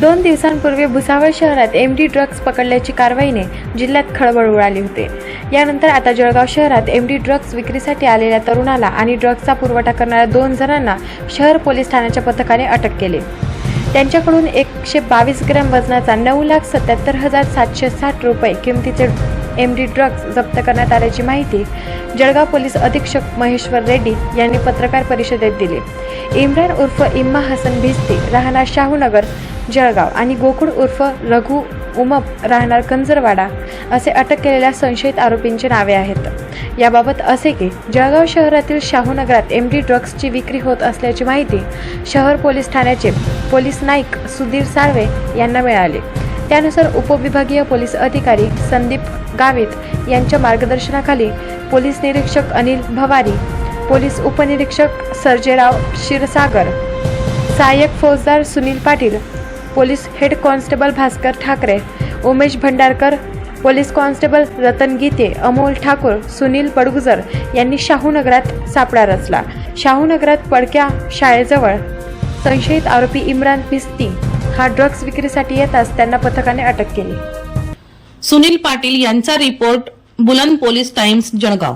दोन दिवसांपूर्वी भुसावळ शहरात एम डी ड्रग्ज पकडल्याची कारवाईने जिल्ह्यात खळबळ उडाली होते. यानंतर आता जळगाव शहरात एम डी ड्रग्ज विक्रीसाठी आलेल्या तरुणाला आणि ड्रग्जचा पुरवठा करणाऱ्या दोन जणांना शहर पोलीस ठाण्याच्या पथकाने अटक केली. त्यांच्याकडून एकशे बावीस ग्रॅम वजनाचा नऊ लाख सत्याहत्तर हजार सातशे साठ रुपये किमतीचे एम डी ड्रग्ज जप्त करण्यात आल्याची माहिती जळगाव पोलीस अधीक्षक महेश्वर रेड्डी यांनी पत्रकार परिषदेत दिली. इम्रान उर्फ इम्मा हसन भिस्ती राहणार शाहूनगर जळगाव आणि गोकुळ उर्फ रघु उमप राहणार कंजरवाडा असे अटक केलेल्या संशयित आरोपींची नावे आहेत. याबाबत असे की जळगाव शहरातील शाहूनगरात एम डी ड्रग्सची विक्री होत असल्याची माहिती शहर पोलीस ठाण्याचे पोलीस नाईक सुधीर साळवे यांना मिळाली. त्यानुसार उपविभागीय पोलीस अधिकारी संदीप गावित यांच्या मार्गदर्शनाखाली पोलीस निरीक्षक अनिल भवारी पोलीस उपनिरीक्षक सर्जेराव क्षीरसागर सहाय्यक फौजदार Sunil Patil police head constable Bhaskar Thackeray Umesh Bhandarkar police constable Ratan Gite Amol Thakur Sunil Padgujar यांनी शाहूनगरात सापळा रचला. शाहूनगरात पडक्या शाळेजवळ संशयित आरोपी इम्रान पिस्ती हा ड्रग्ज विक्रीसाठी येताच त्यांना पथकाने अटक केली. सुनील पाटील यांचा रिपोर्ट बुलंद पोलीस टाइम्स जळगाव.